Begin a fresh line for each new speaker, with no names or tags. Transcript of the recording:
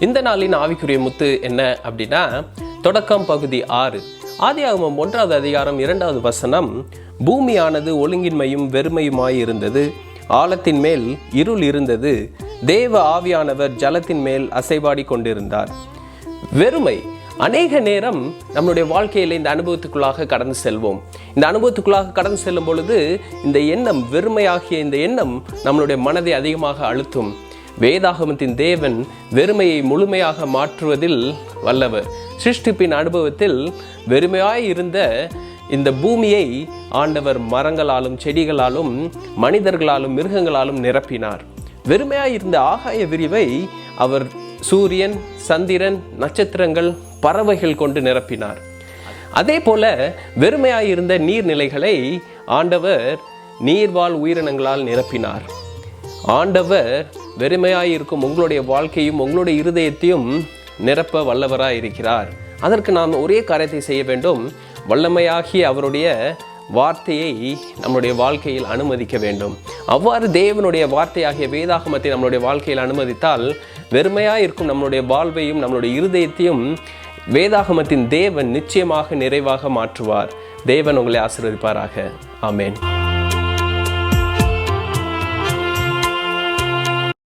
இந்த நாளின் ஆவிக்குரிய முத்து என்ன அப்படின்னா தொடக்கம் பகுதி ஆறு ஆதியாகமம் ஒன்றாவது அதிகாரம் இரண்டாவது வசனம் பூமியானது ஒழுங்கின்மையும் வெறுமையுமாய் இருந்தது ஆழத்தின் மேல் இருள் இருந்தது தேவ ஆவியானவர் ஜலத்தின் மேல் அசைபாடி கொண்டிருந்தார். வெறுமை அநேக நேரம் நம்மளுடைய வாழ்க்கையில் இந்த அனுபவத்துக்குள்ளாக கடந்து செல்வோம். இந்த அனுபவத்துக்குள்ளாக கடந்து செல்லும் பொழுது இந்த எண்ணம் வெறுமையாகிய இந்த எண்ணம் நம்மளுடைய மனதை அதிகமாக அழுத்தும். வேதாகமத்தின் தேவன் வெறுமையை முழுமையாக மாற்றுவதில் வல்லவர். சிருஷ்டிப்பின் அனுபவத்தில் வெறுமையாய் இருந்த இந்த பூமியை ஆண்டவர் மரங்களாலும் செடிகளாலும் மனிதர்களாலும் மிருகங்களாலும் நிரப்பினார். வெறுமையாய் இருந்த ஆகாய விரிவை அவர் சூரியன் சந்திரன் நட்சத்திரங்கள் பறவைகள் கொண்டு நிரப்பினார். அதே போல வெறுமையாயிருந்த நீர்நிலைகளை ஆண்டவர் நீர்வாழ் உயிரினங்களால் நிரப்பினார். ஆண்டவர் வெறுமையாயிருக்கும் உங்களுடைய வாழ்க்கையும் உங்களுடைய இருதயத்தையும் நிரப்ப வல்லவராய் இருக்கிறார் அதற்கு நாம் ஒரே காரியத்தை செய்ய வேண்டும். வல்லமையாகி அவருடைய வார்த்தையை நம்முடைய வாழ்க்கையில் அனுமதிக்க வேண்டும். அவ்வாறு தேவனுடைய வார்த்தையாகிய வேதாகமத்தை நம்மளுடைய வாழ்க்கையில் அனுமதித்தால் வெறுமையாக இருக்கும் நம்மளுடைய வாழ்வையும் நம்மளுடைய இருதயத்தையும் வேதாகமத்தின் தேவன் நிச்சயமாக நிறைவாக மாற்றுவார். தேவன் உங்களை ஆசீர்வதிப்பாராக. ஆமேன்.